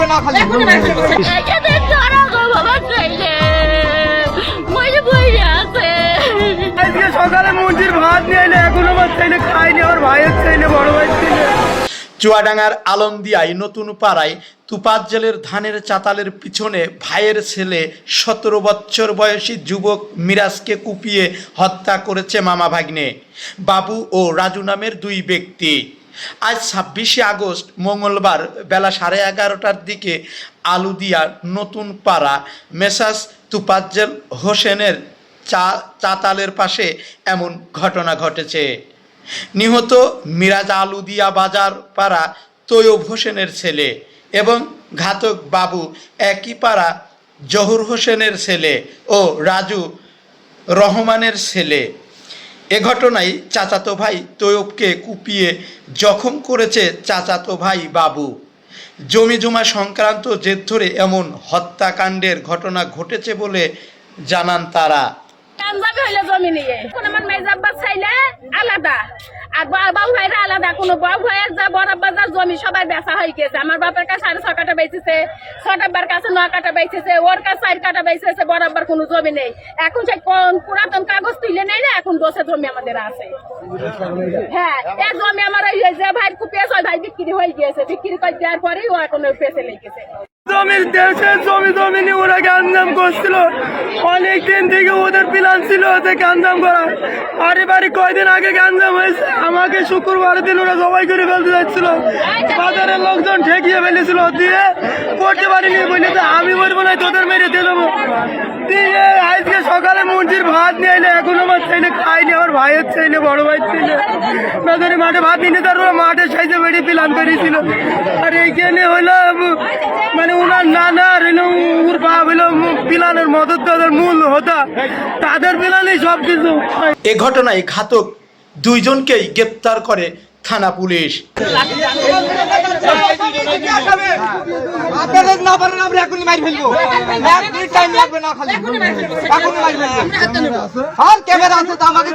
লাগবে না খালি? এখানে চড়া গো বাবা চাইলে বসে বসে আছে। আজকে সকালে ভাত নিয়ে এলে এখন আমার ছেলে খায়নি আমার ভাইয়ের ছেলে বড় ভাইয়ের ছেলে। চুয়াডাঙ্গার আলমদিয়ায় নতুন পাড়ায় তুপাত জেলের ধানের চাতালের পিছনে ভাইয়ের ছেলে সতেরো বছর বয়সী যুবক মিরাজকে কুপিয়ে হত্যা করেছে মামা ভাগ্নে। বাবু ও রাজু নামের দুই ব্যক্তি। আজ ছাব্বিশে আগস্ট, মঙ্গলবার বেলা সাড়ে এগারোটার দিকে আলুদিয়া নতুন পাড়া মেসাস তুপাজ্জেল হোসেনের চা, চাতালের পাশে এমন ঘটনা ঘটেছে। নিহত মিরাজ আলুদিয়া বাজার পাড়া তৈয়ব হোসেনের ছেলে এবং ঘাতক বাবু একই পাড়া জহুর হোসেনের ছেলে ও রাজু রহমানের ছেলে। এ ঘটনায় চাচাতো ভাই তৈয়বকে কুপিয়ে জখম করেছে চাচাতো ভাই বাবু। জমি জমা সংক্রান্ত জেদ ধরে এমন হত্যাকাণ্ডের ঘটনা ঘটেছে বলে জানান তারা। আমার সবাই হয়ে গেছে। আমার বাপের কাছে বেচেছে ছটাব্বার কাছে কাটা বেচেছে কাটা বেচেছে কোনো জমি নেই। এখন পুরাতন কাগজ এখন দোষে জমি আমাদের আছে? হ্যাঁ এই জমি আমার যে ভাই কুপিয়ে ছয় ভাই বিক্রি হয়ে গিয়েছে। বিক্রি করে দেওয়ার পরেই ও এখন পেছে লেগেছে জমির দেশে জমি জমি নিয়ে ওরা গাঞ্জাম করছিল। অনেক দিন থেকে ওদের প্ল্যান ছিল ওদের গাঞ্জাম করা পারিবারিক কয়দিন আগে গাঞ্জাম হয়েছে। আমাকে শুক্রবার দিন ওরা জবাই করে ফেলতে যাচ্ছিল। বাজারের লোকজন ঠেকিয়ে ফেলেছিল। দিয়ে করতে পারিনি বলে আমি বলব না, তোদের মেরে দেবো। দিয়ে মন্দির ভাত নিয়ে এলে এখন আমার ছেলে খায়নি, আমার ভাইয়ের ছেলে, বড় ভাইয়ের ছেলে। নজরে মাঠে ভাত নিয়ে তার মাঠে সাইজে বেরিয়ে প্ল্যান করেছিল আর এইখানে হলো মানে উনার নানা হলো বাপ হলো প্লানের মদত, তাদের মূল হতা। তাদের প্লানেই সব কিছু এ ঘটনায় ঘাতক দুইজনকেই গ্রেপ্তার করে থানা পুলিশ। আপনাদের না পারেন আমরা এখনই মারি ফেলব এক মিনিট টাইম লাগবে না খালি এখনই মারি ফেলব আর ক্যামেরা আছে তো আমাকে